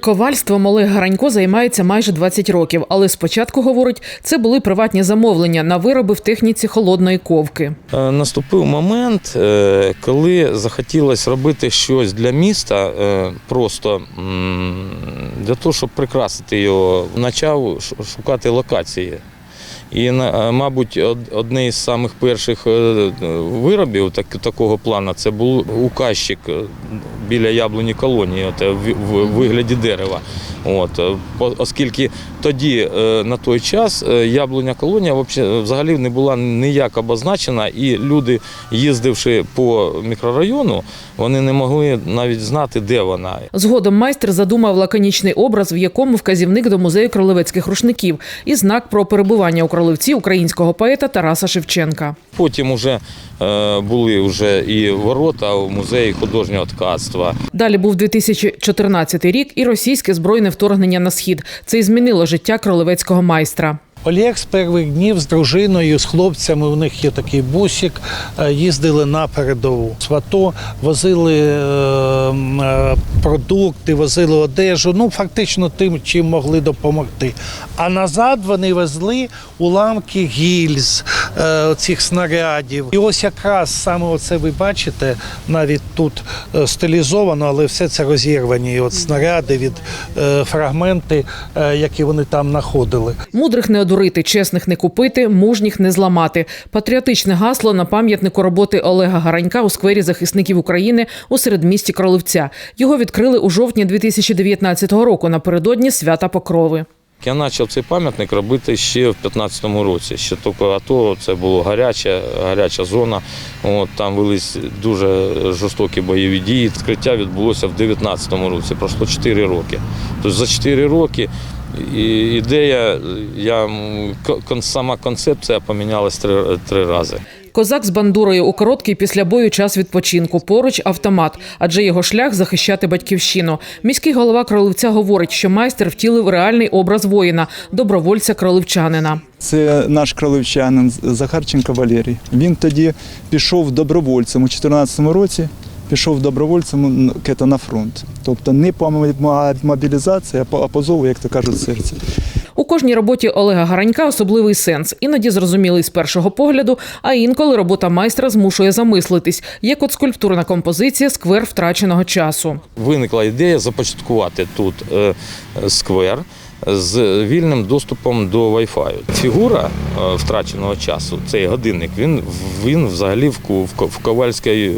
Ковальством Олег Гаранько займається майже 20 років, але спочатку говорить, це були приватні замовлення на вироби в техніці холодної ковки. Е, Наступив момент, е, коли захотілося робити щось для міста, е, просто для того, щоб прикрасити його, почав шукати локації. І, мабуть, од- одне із самих перших виробів так, такого плану це був указчик біля яблуні колонії, от, е, в, в вигляді дерева. От, е, оскільки тоді, е, на той час, яблуня колонія взагалі не була ніяк обозначена, і люди, їздивши по мікрорайону, вони не могли навіть знати, де вона. Згодом майстер задумав лаконічний образ, в якому вказівник до музею кролевецьких рушників і знак про перебування у кролевці українського поета Тараса Шевченка. Потім вже були вже і ворота в музеї художнього ткацтва. Далі був 2014 рік і російське збройне вторгнення на схід. Це й змінило життя кролевецького майстра. Олег з перших днів з дружиною, з хлопцями, у них є такий бусик, е, їздили на передову. З АТО возили е, е, продукти, возили одежу, ну фактично тим, чим могли допомогти. А назад вони везли уламки гільз е, цих снарядів. І ось якраз саме оце ви бачите, навіть тут е, стилізовано, але все це розірвані. От снаряди від е, фрагменти, е, які вони там знаходили. Мудрих не одурити, чесних не купити, мужніх не зламати. Патріотичне гасло на пам'ятнику роботи Олега Гаранька у сквері захисників України у середмісті Кролевця. Його відкрили у жовтні 2019 року напередодні свята Покрови. Я почав цей пам'ятник робити ще в 15-му році. Ще тільки АТО це була гаряча, гаряча зона. От, там велись дуже жорстокі бойові дії. Відкриття відбулося в 19-му році, пройшло 4 роки. Тобто за 4 роки ідея, я, сама концепція помінялась три, три рази. Козак з бандурою у короткий після бою час відпочинку. Поруч автомат, адже його шлях захищати батьківщину. Міський голова Кролевця говорить, що майстер втілив реальний образ воїна, добровольця кролевчанина. Це наш кроливчанин Захарченко Валерій. Він тоді пішов добровольцем у 2014 році. Пішов добровольцем на фронт. Тобто не по мобілізації, а по, а по зову, як то кажуть, серця. У кожній роботі Олега Гаранька особливий сенс, іноді зрозумілий з першого погляду, а інколи робота майстра змушує замислитись, як от скульптурна композиція сквер втраченого часу. Виникла ідея започаткувати тут е, сквер з вільним доступом до Wi-Fi. Фігура е, втраченого часу, цей годинник, він, він взагалі в, в, ковальській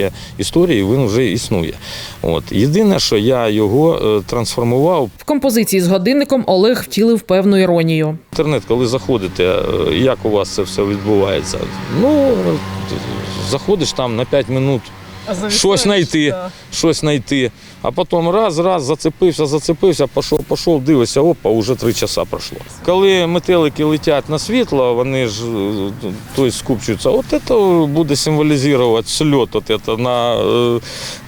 е, історії він вже існує. От. Єдине, що я його е, трансформував В композиції з годинником Олег втілив певну іронію. інтернет, коли заходите, як у вас це все відбувається? Ну, заходиш там на 5 минут, щось знайти, щось знайти. А потім раз, раз, зацепився, зацепився, пішов, пішов, дивишся, опа, вже три часа пройшло. Коли метелики летять на світло, вони ж е, тобто, скупчуються, от це буде символізувати сльот от це, на, е,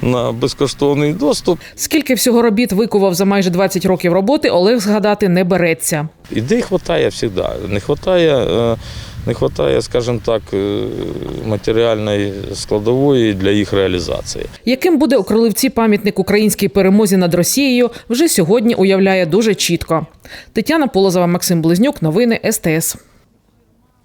на безкоштовний доступ. Скільки всього робіт викував за майже 20 років роботи, Олег згадати не береться. Ідей вистачає завжди. Не вистачає, е, не вистачає, скажімо так, е, матеріальної складової для їх реалізації. Яким буде у Кролевці пам'ятник українській перемозі над Росією, вже сьогодні уявляє дуже чітко. Тетяна Полозова, Максим Близнюк, новини СТС.